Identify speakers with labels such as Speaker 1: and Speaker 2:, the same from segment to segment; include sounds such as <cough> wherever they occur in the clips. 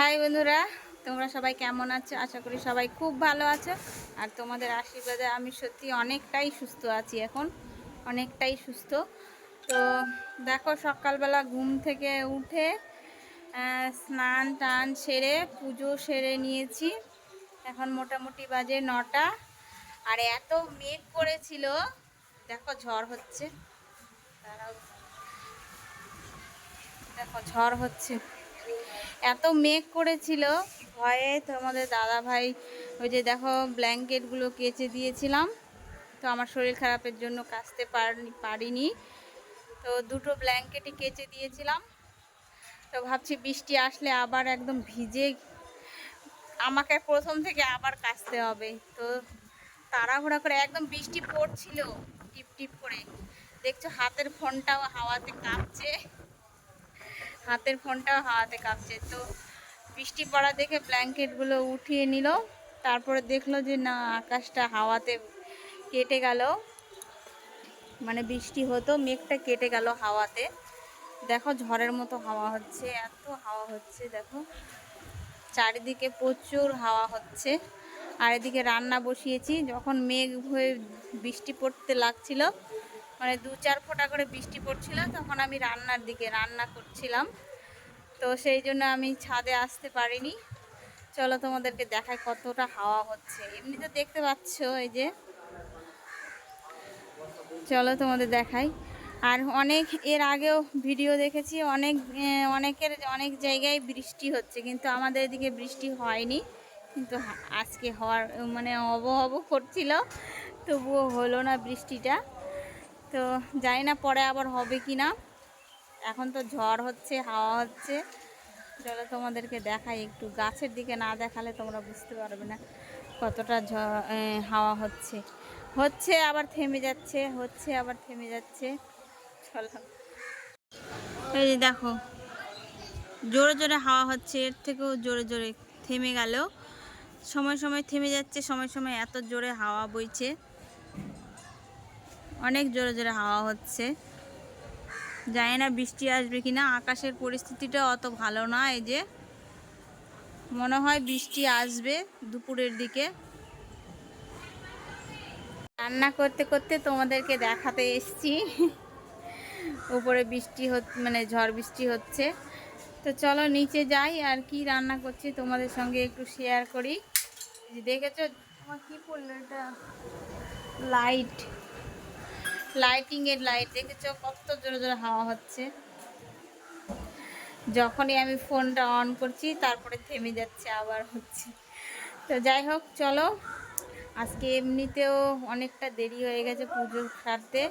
Speaker 1: High বন্ধুরা, তোমরা সবাই কেমন আছো? আশা করি সবাই খুব ভালো আছো। আর তোমাদের আশীর্বাদে আমি সত্যি অনেকটাই সুস্থ আছি এখন, অনেকটাই সুস্থ। তো দেখো, সকালবেলা ঘুম থেকে উঠে স্নান টান সেরে, পুজো সেরে নিয়েছি। এখন মোটামুটি বাজে নটা। আর এত মেঘ করেছিল, দেখো ঝড় হচ্ছে। দাঁড়াও। দেখো, ঝড় হচ্ছে। এত মেঘ করেছিল, ভয়ে তোমাদের দাদা ভাই ওই যে দেখো ব্ল্যাঙ্কেটগুলো কেচে দিয়েছিলাম। তো আমার শরীর খারাপের জন্য কাচতে পারিনি তো দুটো ব্ল্যাঙ্কেটই কেচে দিয়েছিলাম। তো ভাবছি বৃষ্টি আসলে আবার একদম ভিজে আমাকে প্রথম থেকে আবার কাচতে হবে। তো তাড়াহুড়া করে একদম বৃষ্টি পড়ছিল টিপ টিপ করে। দেখছ হাতের ফোনটাও হাওয়াতে কাঁপছে। হাতের ফোনটাও হাওয়াতে কাঁপছে। তো বৃষ্টি পড়া দেখে ব্ল্যাঙ্কেটগুলো উঠিয়ে নিল। তারপরে দেখল যে, না, আকাশটা হাওয়াতে কেটে গেল। মানে বৃষ্টি হতো, মেঘটা কেটে গেল হাওয়াতে। দেখো, ঝড়ের মতো হাওয়া হচ্ছে, এত হাওয়া হচ্ছে, দেখো। চারিদিকে প্রচুর হাওয়া হচ্ছে। আর এদিকে রান্না বসিয়েছি। যখন মেঘ হয়ে বৃষ্টি পড়তে লাগছিল মানে দু চার ফোঁটা করে বৃষ্টি পড়ছিল, তখন আমি রান্নার দিকে রান্না করছিলাম। তো সেই জন্য আমি ছাদে আসতে পারিনি। চলো তোমাদেরকে দেখাই কতটা হাওয়া হচ্ছে। এমনিতে দেখতে পাচ্ছ এই যে। চলো তোমাদের দেখাই। আর অনেক এর আগেও ভিডিও দেখেছি, অনেক অনেকের, অনেক জায়গায় বৃষ্টি হচ্ছে, কিন্তু আমাদের এদিকে বৃষ্টি হয়নি। কিন্তু আজকে হওয়ার মানে অব করছিল, তবুও হলো না বৃষ্টিটা। তো জানি না পরে আবার হবে কি না এখন তো ঝড় হচ্ছে, হাওয়া হচ্ছে। চলো তোমাদেরকে দেখাই, একটু গাছের দিকে না দেখালে তোমরা বুঝতে পারবে না কতটা হাওয়া হচ্ছে। হচ্ছে আবার থেমে যাচ্ছে, হচ্ছে আবার থেমে যাচ্ছে। চলো। এই যে দেখো, জোরে জোরে হাওয়া হচ্ছে, এর থেকেও জোরে জোরে থেমে গেল। সময় সময় থেমে যাচ্ছে, সময় সময় এত জোরে হাওয়া বইছে। অনেক জোরে জোরে হাওয়া হচ্ছে। জানি না বৃষ্টি আসবে কি না আকাশের পরিস্থিতিটা অত ভালো না, এই যে মনে হয় বৃষ্টি আসবে দুপুরের দিকে। রান্না করতে করতে তোমাদেরকে দেখাতে এসছি। উপরে বৃষ্টি মানে ঝড় বৃষ্টি হচ্ছে। তো চলো নিচে যাই আর কি রান্না করছি তোমাদের সঙ্গে একটু শেয়ার করি। দেখেছ তোমার কি পড়ল এটা? লাইট লাইটিং এর লাইট দেখেছ? কত জোরে জোরে হাওয়া হচ্ছে। যখনই আমি ফোনটা অন করছি, তারপরে থেমে যাচ্ছে, আবার হচ্ছে। তো যাই হোক, চলো। আজকে এমনিতেও অনেকটা দেরি হয়ে গেছে পুজো সারতে।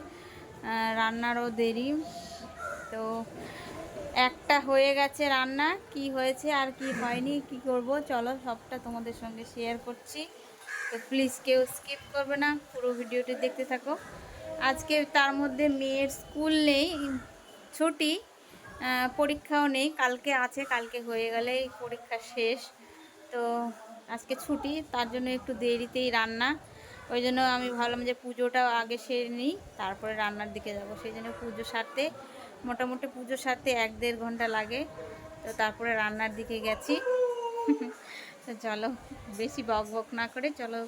Speaker 1: রান্নারও দেরি। তো একটা হয়ে গেছে রান্না, কি হয়েছে আর কি হয়নি, কি করব? চলো, সবটা তোমাদের সঙ্গে শেয়ার করছি। তো প্লিজ কেউ স্কিপ করবে না, পুরো ভিডিওটি দেখতে থাকো। আজকে তার মধ্যে মেয়ের স্কুল নেই, ছুটি পরীক্ষাও নেই, কালকে আছে, কালকে হয়ে গেলে পরীক্ষা শেষ। তো আজকে ছুটি, তার জন্য একটু দেরিতেই রান্না। ওই জন্য আমি ভাবলাম যে পুজোটা আগে সেরে নিই, তারপরে রান্নার দিকে যাব। সেই জন্য পুজো সারতে, মোটামুটি পুজো সারতে এক দেড় ঘণ্টা লাগে। তো তারপরে রান্নার দিকে গেছি। <laughs> তো চলো, বেশি বক বক না করে চলো,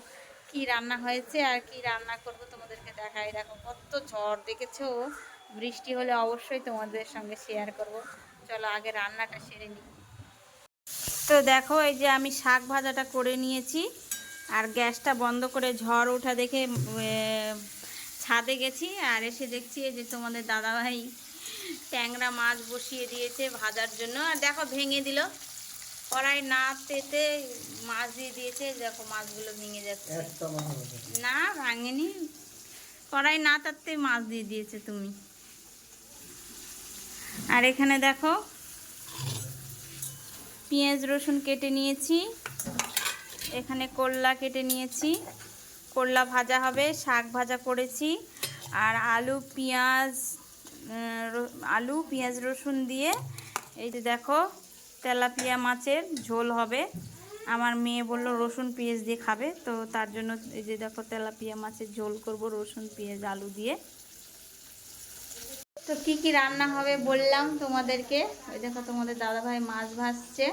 Speaker 1: কি রান্না হয়েছে আর কি রান্না করব দেখাই দেখো কত ঝড় দেখেছ? বৃষ্টি হলে অবশ্যই তোমাদের সঙ্গে শেয়ার করব। চলো আগে রান্নাটা সেরে নিই। তো দেখো এই যে আমি শাক ভাজাটা করে নিয়েছি আর গ্যাসটা বন্ধ করে ঝড় ওঠা দেখে ছাদে গেছি আর এসে দেখছি এই যে তোমাদের দাদাভাই ট্যাংরা মাছ বসিয়ে দিয়েছে ভাজার জন্য। আর দেখো ভেঙে দিল। কড়াই না পেতে মাছ দিয়ে দিয়েছে দেখো মাছগুলো ভেঙে যাচ্ছে। না ভাঙেনি। কড়াই না তাতে মাছ দিয়ে দিয়েছে তুমি। আর এখানে দেখো, পেঁয়াজ, রসুন কেটে নিয়েছি। এখানে করলা কেটে নিয়েছি। করলা ভাজা হবে, শাক ভাজা করেছি। আর আলু, পেঁয়াজ আলু, পেঁয়াজ, রসুন দিয়ে, এই যে দেখো, তেলাপিয়া মাছের ঝোল হবে। আমার মেয়ে বলল, রসুন পেঁয়াজ দিয়ে খাবে। তো তার জন্য এই যে দেখো তেলাপিয়া মাছের ঝোল করব রসুন, পেঁয়াজ, আলু দিয়ে। তো কি কি রান্না হবে বললাম তোমাদেরকে। ওই দেখো তোমাদের দাদাভাই মাছ ভাজছে।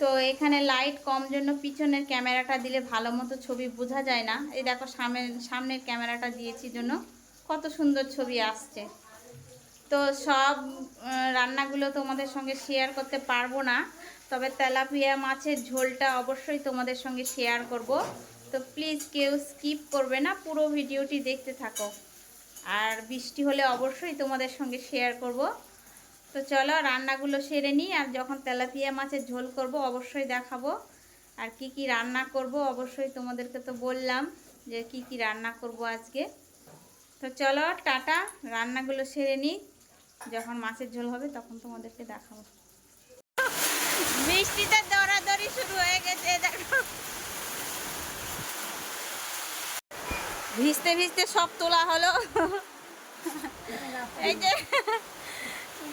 Speaker 1: তো এখানে লাইট কম জন্য পিছনের ক্যামেরাটা দিলে ভালো মতো ছবি বোঝা যায় না। এই দেখো সামনের সামনের ক্যামেরাটা দিয়েছি জন্য। কত সুন্দর ছবি আসছে। তো সব রান্নাগুলো তোমাদের সঙ্গে শেয়ার করতে পারব না। তবে তেলাপিয়া মাছের ঝোলটা অবশ্যই তোমাদের সঙ্গে শেয়ার করব। তো প্লিজ কেউ স্কিপ করবে না, পুরো ভিডিওটি দেখতে থাকো। আর বৃষ্টি হলে অবশ্যই তোমাদের সঙ্গে শেয়ার করব। তো চলো রান্নাগুলো সেরে নিই, আর যখন তেলাপিয়া মাছের ঝোল করব অবশ্যই দেখাবো। আর কি কি রান্না করব অবশ্যই তোমাদেরকে তো বললাম যে কি কি রান্না করব আজকে। তো চলো টাটা, রান্নাগুলো সেরে নিই। যখন মাছের ঝোল হবে তখন তোমাদেরকে দেখাবো। বৃষ্টিতে দৌড়াদৌড়ি শুরু হয়ে গেছে, দেখো। ভিজতে ভিজতে সব তোলা হলো। এই যে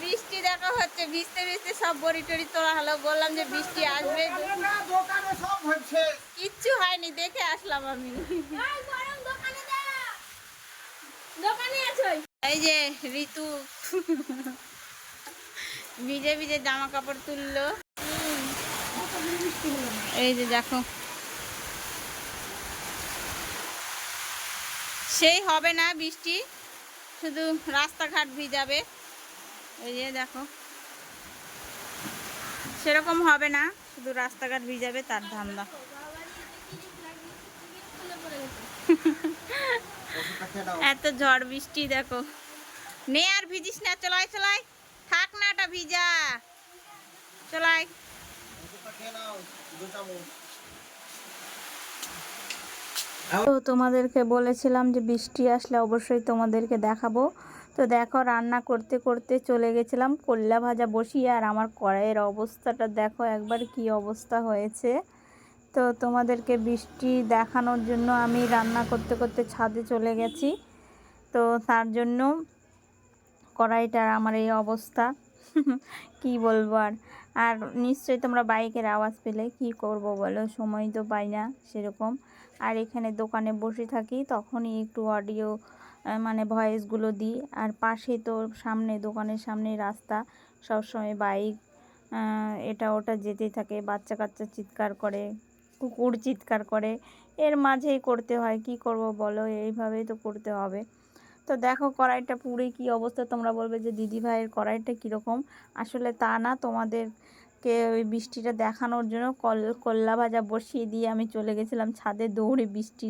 Speaker 1: বৃষ্টি দেখা হচ্ছে, ভিজতে ভিজতে সব বড়ি টড়ি তোলা হলো। বললাম যে বৃষ্টি আসবে। কিচ্ছু হয়নি, দেখে আসলাম আমি। এই যে, ঋতু। ভিজে ভিজে জামা কাপড় তুললো। এই যে দেখো। সেই হবে না বৃষ্টি, শুধু রাস্তাঘাট ভিজাবে। এই যে দেখো। সেরকম হবে না, শুধু রাস্তাঘাট ভিজাবে, তার ধান্দা। এত ঝড় বৃষ্টি, দেখো। নে আর ভিজিস না, চলাই চলাই। থাক না এটা ভিজা। চলাই। তো তোমাদেরকে বলেছিলাম যে বৃষ্টি আসলে অবশ্যই তোমাদেরকে দেখাবো। তো দেখো, রান্না করতে করতে চলে গেছিলাম কল্লা ভাজা বসিয়ে, আর আমার কড়াইয়ের অবস্থাটা দেখো একবার কি অবস্থা হয়েছে। তো তোমাদেরকে বৃষ্টি দেখানোর জন্য আমি রান্না করতে করতে ছাদে চলে গেছি। তো তার জন্য কড়াইটার আমার এই অবস্থা। কি বলব আর? আর নিশ্চয়ই তোমরা বাইকের আওয়াজ পেলে কি করব বলো? সময় তো পাই না সেরকম। আর এখানে দোকানে বসে থাকি তখনই একটু অডিও মানে ভয়েসগুলো দিই। আর পাশে তো সামনে, দোকানের সামনে রাস্তা। সবসময় বাইক এটা ওটা যেতেই থাকে। বাচ্চা কাচ্চা চিৎকার করে, কুকুর চিৎকার করে। এর মাঝেই করতে হয়। কি করব বলো? এইভাবেই তো করতে হবে। তো দেখো কড়াইটা পুড়ে কি অবস্থা? তোমরা বলবে যে দিদি ভাইয়ের কড়াইটা কীরকম? আসলে তা না, তোমাদেরকে ওই বৃষ্টিটা দেখানোর জন্য কল, কল্লা ভাজা বসিয়ে দিয়ে আমি চলে গেছিলাম ছাদে দৌড়ে বৃষ্টি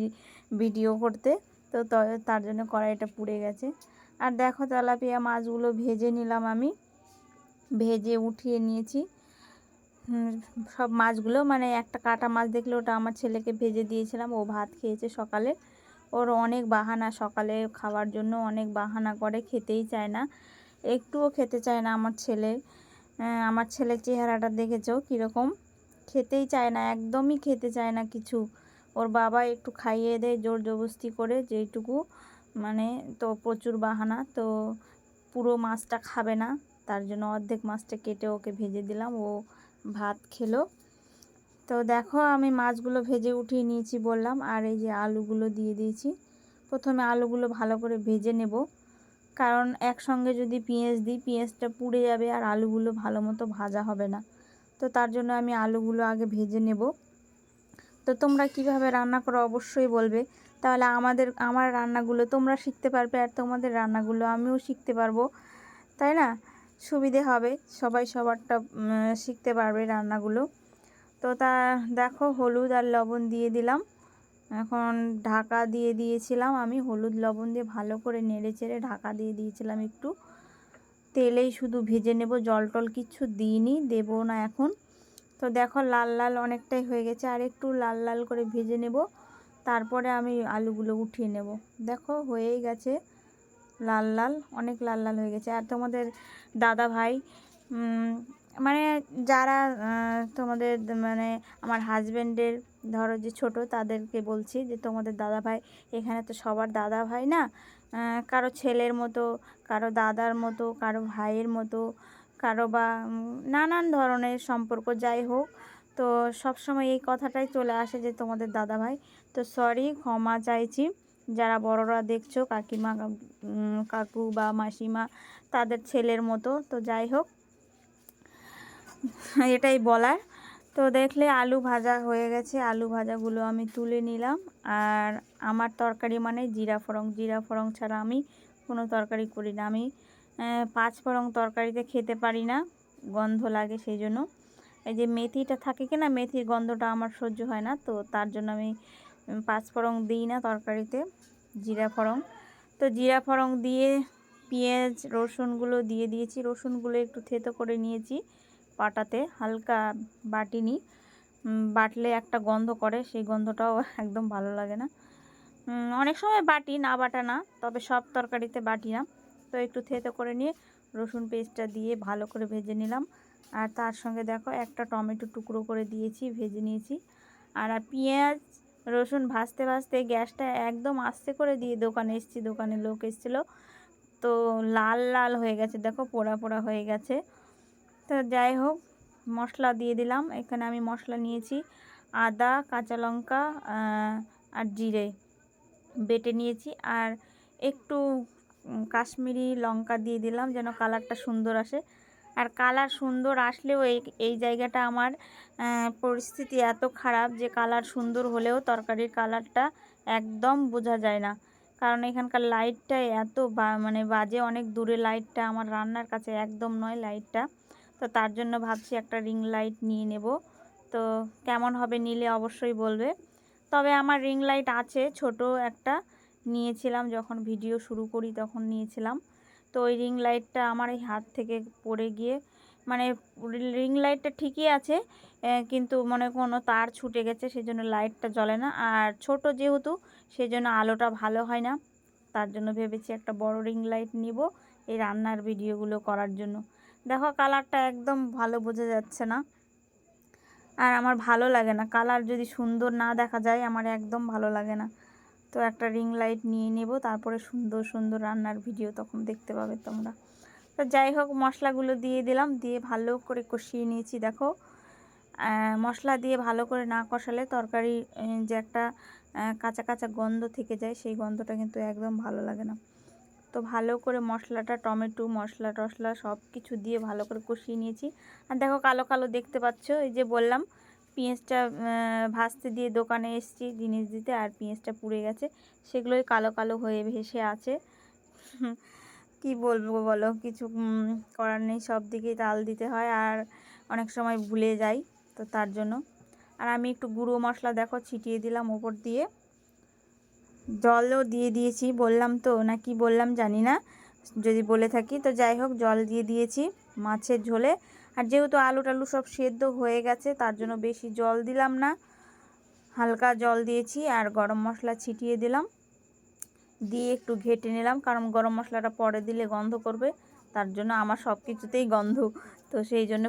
Speaker 1: ভিডিও করতে। তো তার জন্য কড়াইটা পুড়ে গেছে। আর দেখো তেলাপিয়া মাছগুলো ভেজে নিলাম আমি। ভেজে উঠিয়ে নিয়েছি। সব মাছগুলো মানে একটা কাটা মাছ দেখলে ওটা আমার ছেলেকে ভেজে দিয়েছিলাম। ও ভাত খেয়েছে সকালে। ওর অনেক বাহানা, সকালে খাওয়ার জন্য অনেক বাহানা করে, খেতেই চায় না। একটুও খেতে চায় না আমার ছেলে। আমার ছেলের চেহারাটা দেখেছ কীরকম? খেতেই চায় না, একদমই খেতে চায় না কিছু। ওর বাবা একটু খাইয়ে দেয়, জোর জবস্তি করে যেইটুকু। মানে তো প্রচুর বাহানা, তো পুরো মাছটা খাবে না। তার জন্য অর্ধেক মাছটা কেটে ওকে ভেজে দিলাম। ও ভাত খেলো। তো দেখো আমি মাছগুলো ভেজে উঠিয়ে নিয়েছি বললাম, আর এই যে আলুগুলো দিয়ে দিয়েছি। প্রথমে আলুগুলো ভালো করে ভেজে নেব, কারণ একসঙ্গে যদি পেঁয়াজ দিই, পেঁয়াজটা পুড়ে যাবে আর আলুগুলো ভালো মতো ভাজা হবে না। তো তার জন্য আমি আলুগুলো আগে ভেজে নেব। তো তোমরা কীভাবে রান্না করো অবশ্যই বলবে। তাহলে আমাদের, আমার রান্নাগুলো তোমরা শিখতে পারবে আর তোমাদের রান্নাগুলো আমিও শিখতে পারব, তাই না? সুবিধে হবে, সবাই সবারটা শিখতে পারবে রান্নাগুলো। তো তা দেখো হলুদ আর লবণ দিয়ে দিলাম। এখন ঢাকা দিয়ে দিয়েছিলাম আমি। হলুদ, লবণ দিয়ে ভালো করে নেড়ে চেড়ে ঢাকা দিয়ে দিয়েছিলাম একটু। তেলেই শুধু ভেজে নেব, জল টল কিচ্ছু দিইনি, দেবো না এখন। তো দেখো লাল লাল অনেকটাই হয়ে গেছে, আর একটু লাল লাল করে ভেজে নেব। তারপরে আমি আলুগুলো উঠিয়ে নেব। দেখো হয়েই গেছে লাল লাল, অনেক লাল লাল হয়ে গেছে। আর তোমাদের দাদা ভাই মানে যারা তোমাদের মানে আমার হাজব্যান্ডের ধরো যে ছোট তাদেরকে বলছি যে তোমাদের দাদা ভাই, এখানে তো সবার দাদা ভাই না? কারও ছেলের মতো, কারও দাদার মতো, কারও ভাইয়ের মতো, কারও বা নানান ধরনের সম্পর্ক যাই হোক, তো সব সময় এই কথাটাই চলে আসে যে তোমাদের দাদা ভাই। তো সরি ক্ষমা চাইছি। যারা বড়রা দেখছ, কাকিমা কাকু বা মাসিমা, তাদের ছেলের মতো, তো যাই হোক এটাই বলার। তো দেখলে আলু ভাজা হয়ে গেছে। আলু ভাজাগুলো আমি তুলে নিলাম। আর আমার তরকারি মানে জিরা ফোড়ং জিরা ফোড়ং ছাড়া আমি কোনো তরকারি করি না। আমি পাঁচ ফোড়ং তরকারিতে খেতে পারি না। গন্ধ লাগে সেই জন্য এই যে মেথিটা থাকে কি না, মেথির গন্ধটা আমার সহ্য হয় না। তো তার জন্য আমি পাঁচ ফোড়ং দিই না তরকারিতে। জিরা ফোড়ং তো জিরা ফোড়ং দিয়ে পেঁয়াজ, রসুনগুলো দিয়ে দিয়েছি। রসুনগুলো একটু থেতো করে নিয়েছি। পাটাতে হালকা বাটিনি। উম, বাটলে একটা গন্ধ করে সেই গন্ধটাও <laughs> একদম ভালো লাগে না। অনেক সময় বাটি না বাটা না তবে সব তরকারিতে বাটি না। তো একটু থেতো করে নিয়ে রসুন পেস্টটা দিয়ে ভালো করে ভেজে নিলাম। আর তার সঙ্গে দেখো একটা টমেটো টুকরো করে দিয়েছি ভেজে নিয়েছি। আর আর পেঁয়াজ রসুন ভাজতে ভাজতে গ্যাসটা একদম আস্তে করে দিয়ে দোকানে এসেছি দোকানে লোক এসেছিল। তো লাল লাল হয়ে গেছে দেখো পোড়া পোড়া হয়ে গেছে। তো যাই হোক, মশলা দিয়ে দিলাম। এখানে আমি মশলা নিয়েছি আদা, কাঁচা লঙ্কা আর জিরে বেটে নিয়েছি। আর একটু কাশ্মীরি লঙ্কা দিয়ে দিলাম যেন কালারটা সুন্দর আসে। আর কালার সুন্দর আসলেও এই এই জায়গাটা আমার পরিস্থিতি এত খারাপ যে কালার সুন্দর হলেও তরকারির কালারটা একদম বোঝা যায় না। কারণ এখানকার লাইটটা এত মানে বাজে, অনেক দূরে লাইটটা আমার রান্নার কাছে একদম নয় লাইটটা। তো তার জন্য ভাবছি একটা রিং লাইট নিয়ে নেব। তো কেমন হবে নিলে অবশ্যই বলবে। তবে আমার রিং লাইট আছে, ছোট একটা। নিয়েছিলাম যখন ভিডিও শুরু করি তখন নিয়েছিলাম। তো ওই রিং লাইটটা আমার এই হাত থেকে পড়ে গিয়ে মানে রিং লাইটটা ঠিকই আছে কিন্তু মনে কোনো তার ছুটে গেছে সেই জন্য লাইটটা জ্বলে না। আর ছোট যেহেতু সেই জন্য আলোটা ভালো হয় না। তার জন্য ভেবেছি একটা বড় রিং লাইট নিব এই রান্নার ভিডিওগুলো করার জন্য। দেখো কালারটা একদম ভালো বোঝা যাচ্ছে না। আর আমার ভালো লাগে না। কালার যদি সুন্দর না দেখা যায়, আমার একদম ভালো লাগে না। তো একটা রিং লাইট নিয়ে নেব, তারপরে সুন্দর সুন্দর রান্নার ভিডিও তখন দেখতে পাবে তোমরা। তো যাই হোক, মশলাগুলো দিয়ে দিলাম, দিয়ে ভালো করে কষিয়ে নিয়েছি, দেখো। মশলা দিয়ে ভালো করে না কষালে তরকারি যে একটা কাঁচা কাঁচা গন্ধ থেকে যায়, সেই গন্ধটা কিন্তু একদম ভালো লাগে না। তো ভালো করে মশলাটা, টমেটো, মশলা টশলা সব কিছু দিয়ে ভালো করে কষিয়ে নিয়েছি। আর দেখো কালো কালো দেখতে পাচ্ছ, এই যে বললাম, পেঁয়াজটা ভাজতে দিয়ে দোকানে এসেছি, জিনিস দিতে, আর পেঁয়াজটা পুড়ে গেছে। সেগুলোই কালো কালো হয়ে ভেসে আছে। <laughs> কি বলব বলো, কিছু করার নেই, সব দিকেই তাল দিতে হয়, আর অনেক সময় ভুলে যাই, তো তার জন্য। আর আমি একটু গুঁড়ো মশলা দেখো ছিটিয়ে দিলাম ওপর দিয়ে। জলও দিয়ে দিয়েছি, বললাম তো, না কি বললাম জানি না, যদি বলে থাকি। তো যাই হোক, জল দিয়ে দিয়েছি মাছের ঝোলে। আর যেহেতু আলু টালু সব সেদ্ধ হয়ে গেছে, তার জন্য বেশি জল দিলাম না। হালকা জল দিয়েছি আর গরম মশলা ছিটিয়ে দিলাম। দিয়ে একটু ঘেটে নিলাম, কারণ গরম মশলাটা পরে দিলে গন্ধ করবে, তার জন্য আমার সব কিছুতেই গন্ধ। তো সেই জন্য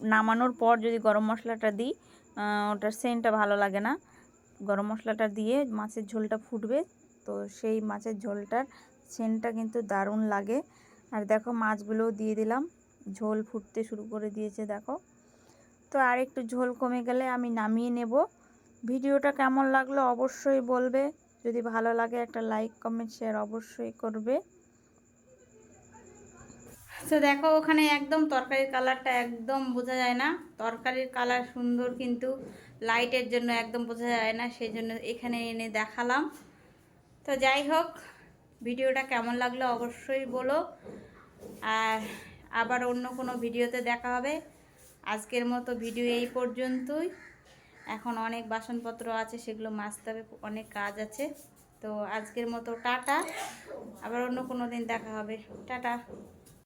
Speaker 1: নামানোর পর যদি গরম মশলাটা দিই ওটার সেন্টটা ভালো লাগে না। গরম মশলাটা দিয়ে মাছের ঝোলটা ফুটবে। তো সেই মাছের ঝোলটার সেন্টটা কিন্তু দারুণ লাগে। আর দেখো মাছগুলোও দিয়ে দিলাম। ঝোল ফুটতে শুরু করে দিয়েছে, দেখো। তো আর একটু ঝোল কমে গেলে আমি নামিয়ে নেব। ভিডিওটা কেমন লাগল অবশ্যই বলবে। যদি ভালো লাগে একটা লাইক, কমেন্ট, শেয়ার অবশ্যই করবে। তো দেখো ওখানে একদম তরকারির কালারটা একদম বোঝা যায় না। তরকারির কালার সুন্দর কিন্তু লাইটের জন্য একদম বোঝা যায় না সেই জন্য এখানে এনে দেখালাম। তো যাই হোক, ভিডিওটা কেমন লাগল অবশ্যই বলো। আর আবার অন্য কোনো ভিডিওতে দেখা হবে। আজকের মতো ভিডিও এই পর্যন্তই। এখন অনেক বাসনপত্র আছে, সেগুলো মাজতে হবে, অনেক কাজ আছে। তো আজকের মতো টাটা। আবার অন্য কোনো দিন দেখা হবে। টাটা।